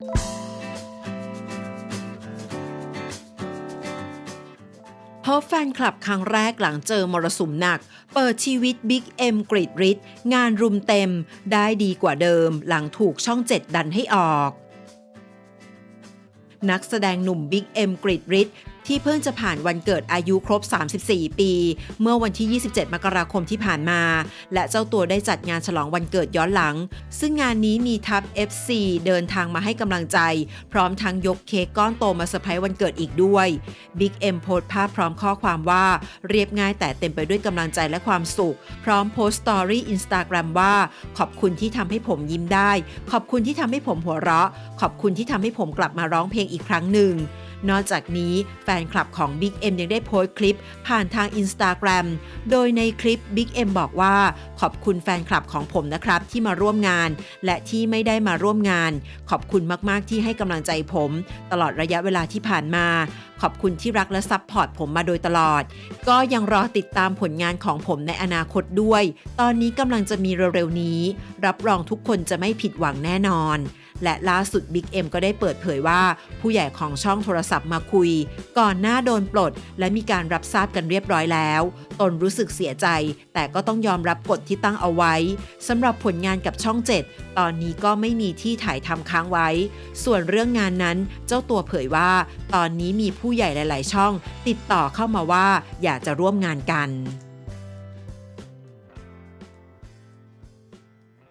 พบแฟนคลับครั้งแรกหลังเจอมรสุมหนัก เปิดชีวิตบิ๊กเอ็มกรีดริดงานรุมเต็ม ได้ดีกว่าเดิม หลังถูกช่องเจ็ดดันให้ออกนักแสดงหนุ่มบิ๊กเอ็มกริดริด ที่เพิ่งจะผ่านวันเกิดอายุครบ 34 ปี เมื่อวันที่ 27 มกราคมที่ผ่านมา และเจ้าตัวได้จัดงานฉลองวันเกิดย้อนหลัง ซึ่งงานนี้มีทัพ FC เดินทางมาให้กำลังใจ พร้อมทั้งยกเค้กก้อนโตมาเซอร์ไพรส์วันเกิดอีกด้วยบิ๊กเอ็มโพสต์ภาพพร้อมข้อความว่าเรียบง่ายแต่เต็มไปด้วยกำลังใจและความสุข พร้อมโพสต์สตอรี่อินสตาแกรมว่า ขอบคุณที่ทำให้ผมยิ้มได้ ขอบคุณที่ทำให้ผมหัวเราะ ขอบคุณที่ทำให้ผมกลับมาร้องเพลงอีกครั้งหนึ่ง นอกจากนี้แฟนคลับของ Big M ยังได้โพสต์คลิปผ่านทาง Instagram โดยในคลิป Big M บอกว่า ขอบคุณแฟนคลับของผมนะครับที่มาร่วมงาน และที่ไม่ได้มาร่วมงาน ขอบคุณมากๆที่ให้กำลังใจผม ตลอดระยะเวลาที่ผ่านมา ขอบคุณที่รักและซัพพอร์ตผมมาโดยตลอด ก็ยังรอติดตามผลงานของผมในอนาคตด้วย ตอนนี้กำลังจะมีเร็วๆนี้ รับรองทุกคนจะไม่ผิดหวังแน่นอน และล่าสุด Big M ก็ได้เปิดเผยว่าผู้ใหญ่ของช่องโทรศัพท์มาคุย ก่อนหน้าโดนปลด และมีการรับทราบกันเรียบร้อยแล้ว ตนรู้สึกเสียใจ แต่ก็ต้องยอมรับกฎที่ตั้งเอาไว้สำหรับผลงานกับช่อง 7 ตอนนี้ก็ไม่มีที่ถ่ายทำค้างไว้ ส่วนเรื่องงานนั้นเจ้าตัวเผยว่า ตอนนี้มีผู้ใหญ่หลาย ๆ ช่อง ติดต่อเข้ามาว่าอยากจะร่วมงานกัน